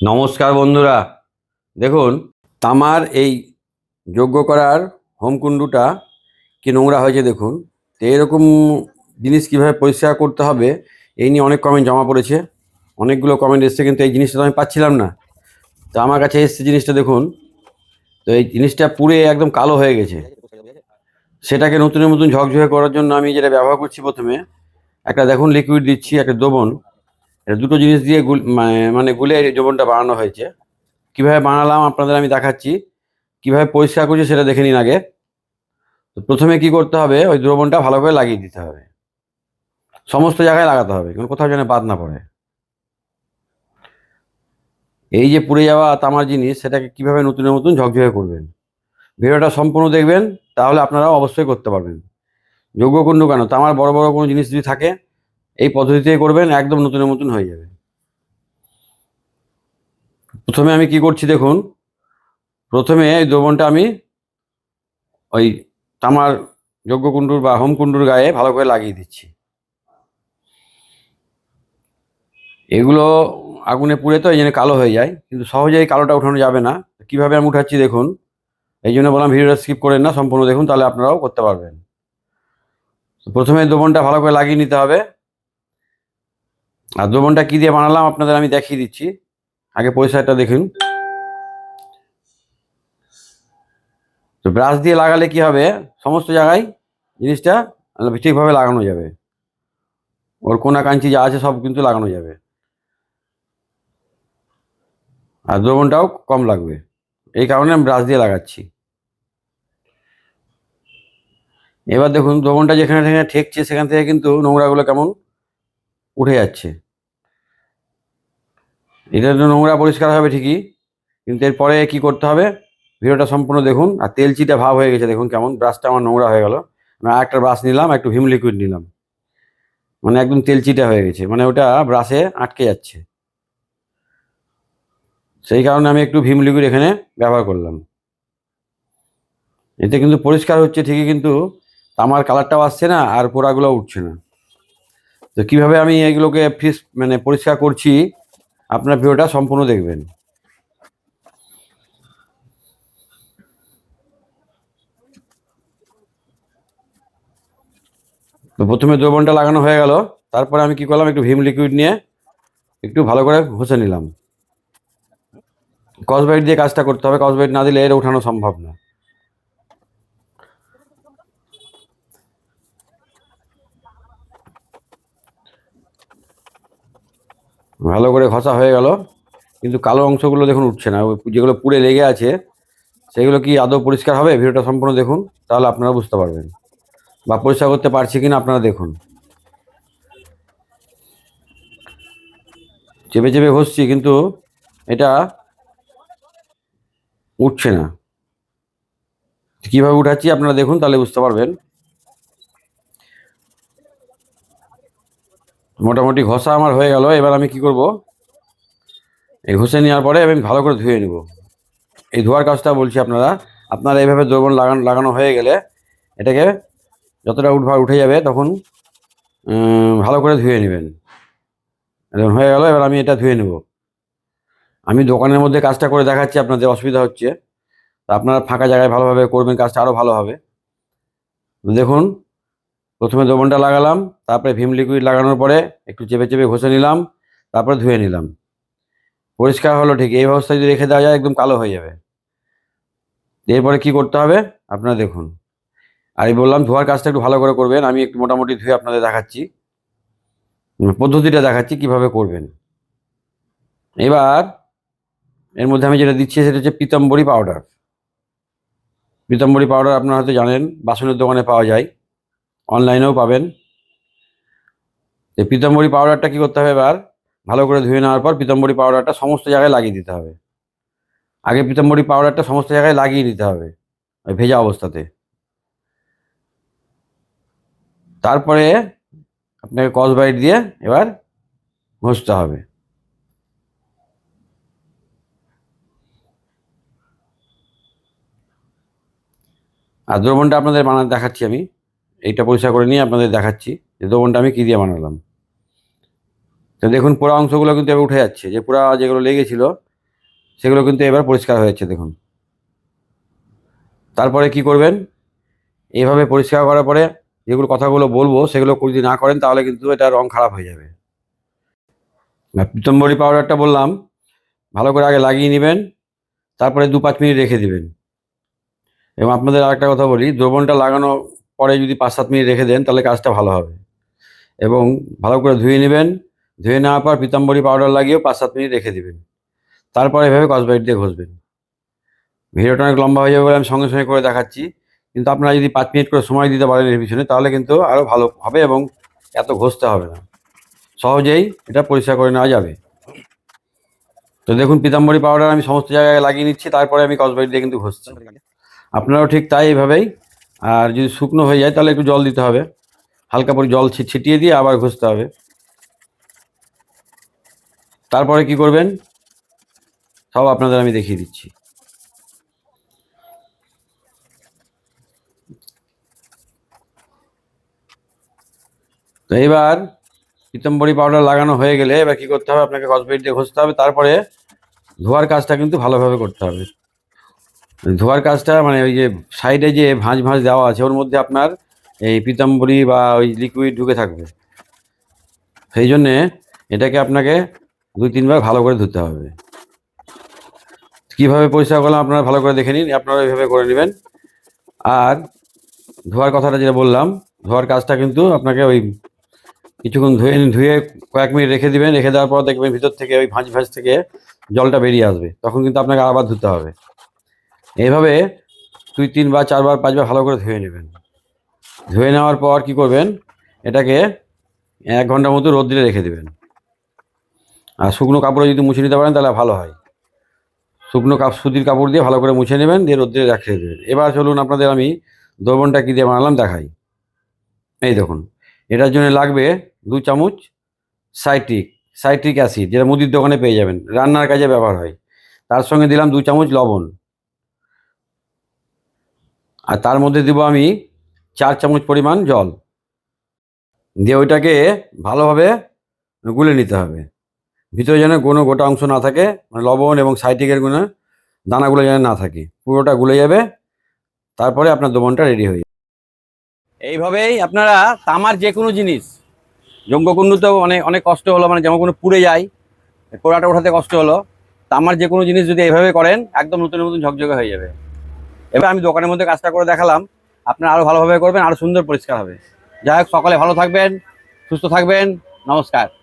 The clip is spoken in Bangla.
নমস্কার বন্ধুরা। দেখুন, তামার এই যোগ্য করার হোমকুণ্ডুটা কি নোংরা হয়েছে দেখুন। তো এরকম জিনিস কীভাবে পরিষ্কার করতে হবে, এই নিয়ে অনেক কমেন্ট জমা পড়েছে। অনেকগুলো কমেন্ট এসছে, কিন্তু এই জিনিসটা তো আমি পাচ্ছিলাম না। তো আমার কাছে এসছে জিনিসটা দেখুন। তো এই জিনিসটা পুড়ে একদম কালো হয়ে গেছে। সেটাকে নতুনের নতুন ঝকঝকে করার জন্য আমি যেটা ব্যবহার করছি প্রথমে, একটা দেখুন লিকুইড দিচ্ছি, একটা দ্রবণ। এটা দুটো জিনিস দিয়ে মানে মানে গুলে দ্রবণটা বানানো হয়েছে। কীভাবে বানালাম আপনাদের আমি দেখাচ্ছি। কীভাবে পরিষ্কার করছি সেটা দেখে নিন আগে। তো প্রথমে কি করতে হবে, ওই দ্রবণটা ভালো করে লাগিয়ে দিতে হবে। সমস্ত জায়গায় লাগাতে হবে কারণ কোথাও যেন বাদ না পড়ে। এই যে পুড়ে যাওয়া তামার জিনিস, সেটাকে কীভাবে নতুনের মতন ঝকঝকে করবেন। ভিডিওটা সম্পূর্ণ দেখবেন, তাহলে আপনারাও অবশ্যই করতে পারবেন। যজ্ঞকুণ্ড কেন? তামার বড় বড় কোনো জিনিস যদি থাকে এই পদ্ধতিতে করবেন, একদম নতুনের মতন হয়ে যাবে। প্রথমে আমি কি করছি দেখুন, প্রথমে এই দ্রবণটা আমি ওই তামার যজ্ঞকুণ্ডুর বা হোমকুণ্ডুর গায়ে ভালো করে লাগিয়ে দিচ্ছি। এগুলো আগুনে পুড়ে তো এই জন্য কালো হয়ে যায়, কিন্তু সহজেই কালোটা উঠানো যাবে না। কীভাবে আমি উঠাচ্ছি দেখুন, এই জন্য বললাম ভিডিওটা স্কিপ করেন না, সম্পূর্ণ দেখুন, তাহলে আপনারাও করতে পারবেন। প্রথমে দ্রবণটা ভালো করে লাগিয়ে নিতে হবে। আর দ্রবণটা কী দিয়ে বানালাম আপনাদের আমি দেখিয়ে দিচ্ছি। আগে পরিষ্কারটা দেখুন। তো ব্রাশ দিয়ে লাগালে কি হবে? সমস্ত জায়গায় জিনিসটা ঠিকভাবে লাগানো যাবে। ওর কোনা কাঞ্চি যা আছে সব কিন্তু লাগানো যাবে। আর দ্রবণটাও কম লাগবে। এই কারণে আমি ব্রাশ দিয়ে লাগাচ্ছি। এবার দেখুন, দ্রবণটা যেখানে যেখানে ঠেকছে, সেখান থেকে কিন্তু নোংরাগুলো কেমন উঠে যাচ্ছে। এটা তো নোংরা পরিষ্কার হবে ঠিকই, কিন্তু এরপরে কি করতে হবে? ভিডিওটা সম্পূর্ণ দেখুন, আর তেল চিটা ভাব হয়ে গেছে, দেখুন কেমন ব্রাশটা আমার নোংরা হয়ে গেল। আমি আর একটা ব্রাশ নিলাম, একটু ভিম লিকুইড নিলাম। মানে একদম তেল চিটা হয়ে গেছে মানে ওটা ব্রাশে আটকে যাচ্ছে। সেই কারণে আমি একটু ভিম লিকুইড এখানে ব্যবহার করলাম। এতে কিন্তু পরিষ্কার হচ্ছে ঠিকই, কিন্তু তামার কালারটাও আসছে না, আর পোড়াগুলো উঠছে না। তো কীভাবে আমি এগুলোকে ফিস মানে পরিষ্কার করছি? আপনার ভিডিওটা সম্পূর্ণ দেখবেন। তো প্রথমে দ্রবণটা লাগানো হয়ে গেল। তারপরে আমি কি করলাম, একটু ভিম লিকুইড নিয়ে একটু ভালো করে ঘষে নিলাম। কসবাইট দিয়ে কাজটা করতে হবে। কসবাইট না দিলে এর উঠানো সম্ভব না। ভালো করে ঘষা হয়ে গেল। কিন্তু কালো অংশগুলো দেখুন উঠছে না। যেগুলো পুড়ে লেগে আছে, সেগুলো কি আদৌ পরিষ্কার হবে? ভিডিওটা সম্পূর্ণ দেখুন, তাহলে আপনারা বুঝতে পারবেন। বা পরিষ্কার করতে পারছি কিনা আপনারা দেখুন। চেপে চেপে ঘষছি, কিন্তু এটা উঠছে না। কীভাবে উঠাচ্ছি আপনারা দেখুন, তাহলে বুঝতে পারবেন। মোটামুটি ঘষা আমার হয়ে গেল, এবার আমি কি করব? এই ঘষে নেওয়ার পরে আমি ভালো করে ধুয়ে নেব। এই ধোয়ার কাজটা বলছি আপনারা আপনারা এইভাবে দ্রবণ লাগানো লাগানো হয়ে গেলে এটাকে যতটা উঠভার উঠে যাবে তখন ভালো করে ধুয়ে নেবেন। এরকম হয়ে গেল, এবার আমি এটা ধুয়ে নেব। আমি দোকানের মধ্যে কাজটা করে দেখাচ্ছি, আপনাদের অসুবিধা হচ্ছে। তা আপনারা ফাঁকা জায়গায় ভালোভাবে করবেন, কাজটা আরও ভালো হবে। দেখুন প্রথমে দ্রবণটা লাগালাম, তারপরে ভীম লিকুইড লাগানোর পরে একটু চেপে চেপে ঘষে নিলাম, তারপরে ধুয়ে নিলাম। পরিষ্কার হলো ঠিক, এই অবস্থায় যদি রেখে দেওয়া যায় একদম কালো হয়ে যাবে। এরপরে কি করতে হবে? আপনারা দেখুন। আমি বললাম ধোয়ার কাজটা একটু ভালো করে করবেন, আমি একটু মোটামুটি ধুয়ে আপনাদের দেখাচ্ছি। পদ্ধতিটা দেখাচ্ছি কীভাবে করবেন। এবার এর মধ্যে আমি যেটা দিচ্ছি সেটা হচ্ছে পিতম্বরী পাউডার। পিতম্বরী পাউডার আপনারা হয়তো জানেন, বাসনের দোকানে পাওয়া যায়। অনলাইনেও পাবেন। এই পিতম্বরী পাউডারটা কি করতে হবে এবার? ভালো করে ধুয়ে নেওয়ার পর পিতম্বরী পাউডারটা সমস্ত জায়গায় লাগিয়ে দিতে হবে। আগে পিতম্বরী পাউডারটা সমস্ত জায়গায় লাগিয়ে দিতে হবে, ওই ভেজা অবস্থাতে। তারপরে আপনাকে কসবাইট দিয়ে এবার ঘষতে হবে। আর দ্রবণটা আপনাদের বানাতে দেখাচ্ছি আমি। এইটা পরিষ্কার করে নিয়ে আপনাদের দেখাচ্ছি যে দ্রবণটা আমি কী দিয়ে বানালাম। তো দেখুন, পোড়া অংশগুলো কিন্তু এবার উঠে যাচ্ছে। যে পোড়া যেগুলো লেগেছিল, সেগুলো কিন্তু এবার পরিষ্কার হয়েছে দেখুন। তারপরে কি করবেন? এইভাবে পরিষ্কার করার পরে যেগুলো কথাগুলো বলব, সেগুলো যদি না করেন, তাহলে কিন্তু এটা রং খারাপ হয়ে যাবে। পিতম্বরী পাউডারটা বললাম, ভালো করে আগে লাগিয়ে নেবেন, তারপরে দু পাঁচ মিনিট রেখে দিবেন। এবং আপনাদের আরেকটা কথা বলি, দ্রবণটা লাগানো পরে যদি পাঁচ সাত মিনিট রেখে দেন, তাহলে কাজটা ভালো হবে। এবং ভালো করে ধুয়ে নেবেন। ধুয়ে নেওয়ার পর পিতাম্বরী পাউডার লাগিয়েও পাঁচ সাত মিনিট রেখে দেবেন। তারপরে এভাবে কসবাইট দিয়ে ঘষবেন। ভিডিওটা অনেক লম্বা হয়ে যাবে বলে আমি সঙ্গে সঙ্গে করে দেখাচ্ছি। কিন্তু আপনারা যদি পাঁচ মিনিট করে সময় দিতে পারেন এর পিছনে, তাহলে কিন্তু আরও ভালো হবে এবং এত ঘষতে হবে না। সহজেই এটা পরিষ্কার করে নেওয়া যাবে। তো দেখুন, পিতাম্বরী পাউডার আমি সমস্ত জায়গায় লাগিয়ে নিচ্ছি, তারপরে আমি কসবাইট দিয়ে কিন্তু ঘষছি। আপনারাও ঠিক তাই এইভাবেই আর যদি শুকনো হয়ে যায়, তাহলে একটু জল দিতে হবে। হালকা করে জল ছিটিয়ে দিয়ে আবার ঘষতে হবে। তারপরে কি করবেন? সব আপনাদের আমি দেখিয়ে দিচ্ছি। তো এবার পিতম্বরী পাউডার লাগানো হয়ে গেলে এবার কি করতে হবে? আপনাকে কসমেটিক দিয়ে ঘষতে হবে। তারপরে ধোয়ার কাজটা কিন্তু ভালোভাবে করতে হবে। ধোয়ার কাজটা মানে ওই যে সাইডে যে ভাঁজ ভাঁজ দেওয়া আছে, ওর মধ্যে আপনার এই পিতাম্বরী বা ওই লিকুইড ঢুকে থাকবে। সেই জন্যে এটাকে আপনাকে দুই তিনবার ভালো করে ধুতে হবে। কীভাবে পরিষ্কার করলাম আপনারা ভালো করে দেখে নিন আপনারা এইভাবে করে নেবেন। আর ধোয়ার কথাটা যেটা বললাম, ধোয়ার কাজটা কিন্তু আপনাকে ওই কিছুক্ষণ ধুয়ে ধুয়ে কয়েক মিনিট রেখে দিবেন, রেখে দেওয়ার পর দেখবেন ভিতর থেকে ওই ভাঁজ ভাঁজ থেকে জলটা বেরিয়ে আসবে। তখন কিন্তু আপনাকে আবার ধুতে হবে। এইভাবে দুই তিনবার, চারবার, পাঁচবার ভালো করে ধুয়ে নেবেন। ধুয়ে নেওয়ার পর কি করবেন? এটাকে এক ঘণ্টার মতো রোদ্রে রেখে দেবেন। আর শুকনো কাপড়ে যদি মুছে নিতে পারেন, তাহলে ভালো হয়। শুকনো কাপ, সুতির কাপড় দিয়ে ভালো করে মুছে নেবেন, দিয়ে রোদ্রে রেখে দেবেন। এবার চলুন আপনাদের আমি দ্রবণটা কী দিয়ে বানালাম দেখাই। এই দেখুন, এটার জন্য লাগবে দু চামচ সাইট্রিক সাইট্রিক অ্যাসিড, যেটা মুদির দোকানে পেয়ে যাবেন। রান্নার কাজে ব্যবহার হয়। তার সঙ্গে দিলাম দু চামচ লবণ। আর তার মধ্যে দিব আমি চার চামচ পরিমাণ জল। দিয়ে ওইটাকে ভালোভাবে গুলে নিতে হবে। ভিতরে যেন কোনো গোটা অংশ না থাকে মানে লবণ এবং সাইটিকের কোনো দানাগুলো যেন না থাকে। পুরোটা গুলে যাবে, তারপরে আপনার দোবনটা রেডি হয়ে যাবে। এইভাবেই আপনারা তামার যে কোনো জিনিস যজ্ঞকুণ্ডুতেও অনেক অনেক কষ্ট হলো মানে যেমন কোনো পুড়ে যায় কোড়াটা ওঠাতে কষ্ট হলো, তামার যে কোনো জিনিস যদি এইভাবে করেন, একদম নতুন নতুন ঝকঝকে হয়ে যাবে। এবার আমি দোকানের মধ্যে কাজটা করে দেখালাম। আপনারা আরও ভালোভাবে করবেন আরও সুন্দর পরিষ্কার হবে। যাই হোক, সকলে ভালো থাকবেন, সুস্থ থাকবেন। নমস্কার।